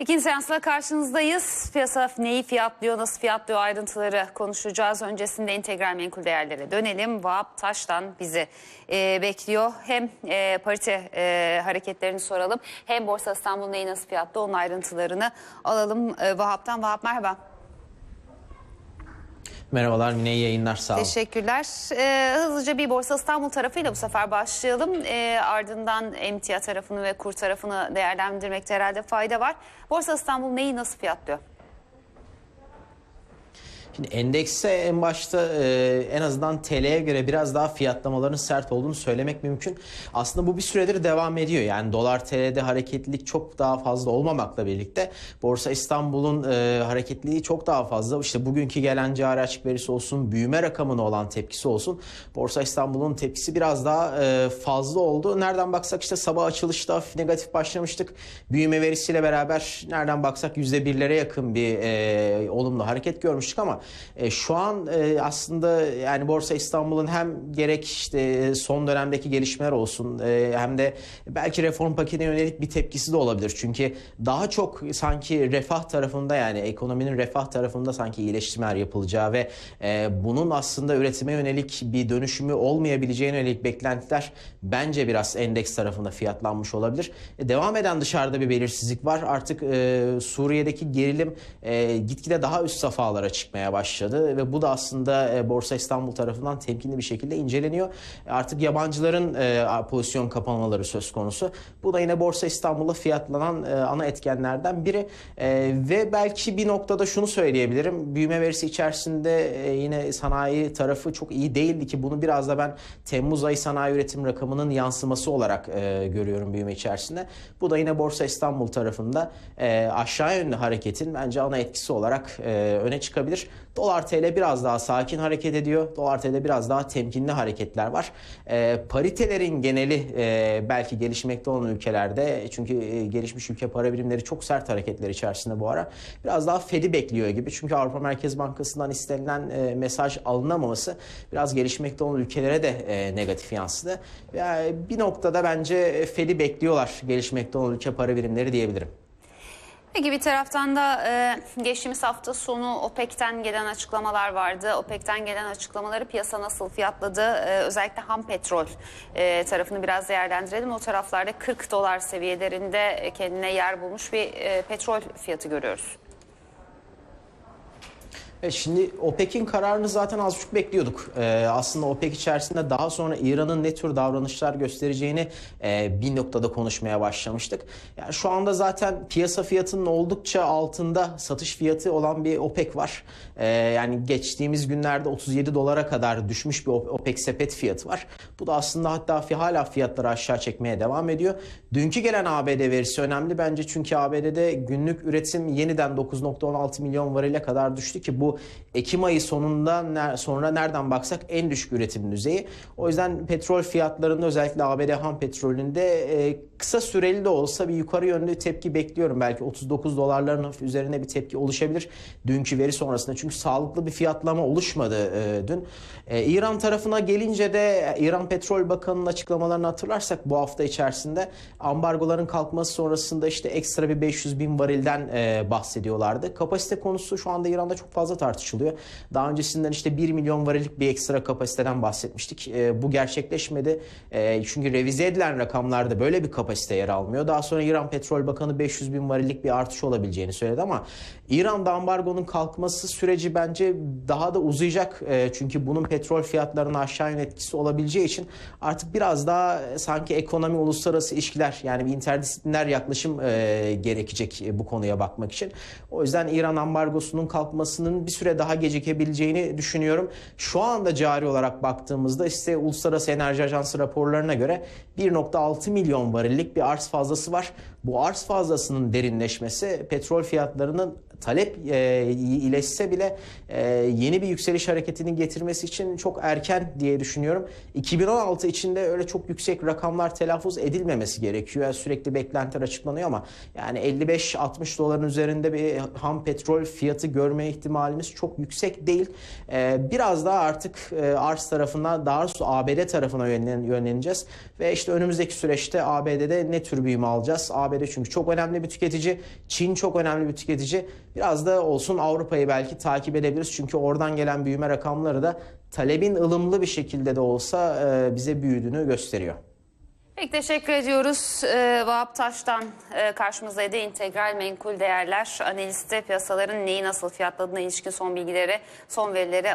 İkinci seansla karşınızdayız. Piyasa neyi fiyatlıyor, nasıl fiyatlıyor ayrıntıları konuşacağız. Öncesinde integral menkul değerlere dönelim. Vahap Taş'tan bizi e, bekliyor. Hem e, parite e, hareketlerini soralım hem Borsa İstanbul neyi nasıl fiyatlıyor onun ayrıntılarını alalım e, Vahap'tan. Vahap merhaba. Merhabalar Mine iyi yayınlar sağ olun. Teşekkürler. Ee, hızlıca bir Borsa İstanbul tarafıyla bu sefer başlayalım. Ee, ardından emtia tarafını ve kur tarafını değerlendirmekte herhalde fayda var. Borsa İstanbul neyi nasıl fiyatlıyor? Şimdi endekse en başta e, en azından TL'ye göre biraz daha fiyatlamaların sert olduğunu söylemek mümkün. Aslında bu bir süredir devam ediyor. Yani dolar TL'de hareketlilik çok daha fazla olmamakla birlikte Borsa İstanbul'un e, hareketliliği çok daha fazla. İşte bugünkü gelen cari açık verisi olsun, büyüme rakamına olan tepkisi olsun. Borsa İstanbul'un tepkisi biraz daha e, fazla oldu. Nereden baksak işte sabah açılışta negatif başlamıştık. Büyüme verisiyle beraber nereden baksak %1'lere yakın bir e, olumlu hareket görmüştük ama e, şu an e, aslında yani Borsa İstanbul'un hem gerek işte son dönemdeki gelişmeler olsun e, hem de belki reform paketine yönelik bir tepkisi de olabilir. Çünkü daha çok sanki refah tarafında yani ekonominin refah tarafında sanki iyileştirmeler yapılacağı ve e, bunun aslında üretime yönelik bir dönüşümü olmayabileceğine yönelik beklentiler bence biraz endeks tarafında fiyatlanmış olabilir. E, devam eden dışarıda bir belirsizlik var. Artık e, Suriye'deki gerilim e, gitgide daha üst safhalara çıkmaya başladı ve bu da aslında e, Borsa İstanbul tarafından temkinli bir şekilde inceleniyor. Artık yabancıların e, pozisyon kapanmaları söz konusu. Bu da yine Borsa İstanbul'a fiyatlanan e, ana etkenlerden biri ve belki bir noktada şunu söyleyebilirim. Büyüme verisi içerisinde yine sanayi tarafı çok iyi değildi ki bunu biraz da ben Temmuz ayı sanayi üretim rakamının yansıması olarak görüyorum büyüme içerisinde. Bu da yine Borsa İstanbul tarafında aşağı yönlü hareketin bence ana etkisi olarak öne çıkabilir. Dolar TL biraz daha sakin hareket ediyor. Dolar TL biraz daha temkinli hareketler var. E, paritelerin geneli e, belki gelişmekte olan ülkelerde çünkü e, gelişmiş ülke para birimleri çok sert hareketler içerisinde bu ara. Biraz daha Fed'i bekliyor gibi. Çünkü Avrupa Merkez Bankası'ndan istenilen e, mesaj alınamaması biraz gelişmekte olan ülkelere de e, negatif yansıdı. Yani bir noktada bence Fed'i bekliyorlar gelişmekte olan ülke para birimleri diyebilirim. Peki bir taraftan da e, geçtiğimiz hafta sonu OPEC'ten gelen açıklamalar vardı. OPEC'ten gelen açıklamaları piyasa nasıl fiyatladı? E, özellikle ham petrol e, tarafını biraz değerlendirelim. O taraflarda 40 dolar seviyelerinde kendine yer bulmuş bir e, petrol fiyatı görüyoruz. Evet, şimdi OPEC'in kararını zaten az buçuk bekliyorduk. Ee, aslında OPEC içerisinde daha sonra İran'ın ne tür davranışlar göstereceğini e, bir noktada konuşmaya başlamıştık. Yani şu anda zaten piyasa fiyatının oldukça altında satış fiyatı olan bir OPEC var. Ee, yani geçtiğimiz günlerde 37 dolara kadar düşmüş bir OPEC sepet fiyatı var. Bu da aslında hatta hala fiyatları aşağı çekmeye devam ediyor. Dünkü gelen ABD verisi önemli bence çünkü ABD'de günlük üretim yeniden 9.16 milyon varile kadar düştü ki bu Ekim ayı sonunda sonra nereden baksak en düşük üretim düzeyi. O yüzden petrol fiyatlarında özellikle ABD ham petrolünde e, kısa süreli de olsa bir yukarı yönlü tepki bekliyorum. Belki 39 dolarların üzerine bir tepki oluşabilir dünkü veri sonrasında. Çünkü sağlıklı bir fiyatlama oluşmadı e, dün. E, İran tarafına gelince de İran Petrol Bakanı'nın açıklamalarını hatırlarsak bu hafta içerisinde ambargoların kalkması sonrasında işte ekstra bir 500 bin varilden bahsediyorlardı. Kapasite konusu şu anda İran'da çok fazla tartışılıyor. Daha öncesinden işte 1 milyon varillik bir ekstra kapasiteden bahsetmiştik. E, bu gerçekleşmedi. E, çünkü revize edilen rakamlarda böyle bir kapasite yer almıyor. Daha sonra İran Petrol Bakanı 500 bin varillik bir artış olabileceğini söyledi ama İran'da ambargonun kalkması süreci bence daha da uzayacak. E, çünkü bunun petrol fiyatlarına aşağı yön etkisi olabileceği için artık biraz daha sanki ekonomi uluslararası ilişkiler yani bir interdisipliner yaklaşım e, gerekecek bu konuya bakmak için. O yüzden İran ambargosunun kalkmasının bir süre daha gecikebileceğini düşünüyorum. Şu anda cari olarak baktığımızda işte Uluslararası Enerji Ajansı raporlarına göre 1.6 milyon varillik bir arz fazlası var. Bu arz fazlasının derinleşmesi petrol fiyatlarının talep e, iyileşse bile e, yeni bir yükseliş hareketinin getirmesi için çok erken diye düşünüyorum. 2016 içinde öyle çok yüksek rakamlar telaffuz edilmemesi gerekiyor. Yani sürekli beklentiler açıklanıyor ama yani 55-60 doların üzerinde bir ham petrol fiyatı görme ihtimalimiz çok yüksek değil. E, biraz daha artık e, arz tarafından daha doğrusu ABD tarafına yönlen, yönleneceğiz ve işte önümüzdeki süreçte ABD'de ne tür büyüme alacağız? ABD ABD çünkü çok önemli bir tüketici. Çin çok önemli bir tüketici. Biraz da olsun Avrupa'yı belki takip edebiliriz. Çünkü oradan gelen büyüme rakamları da talebin ılımlı bir şekilde de olsa e, bize büyüdüğünü gösteriyor. Peki teşekkür ediyoruz. Ee, Vahap Taş'tan e, karşımızdaydı. İntegral Menkul Değerler Analisti piyasaların neyi nasıl fiyatladığına ilişkin son bilgileri, son verileri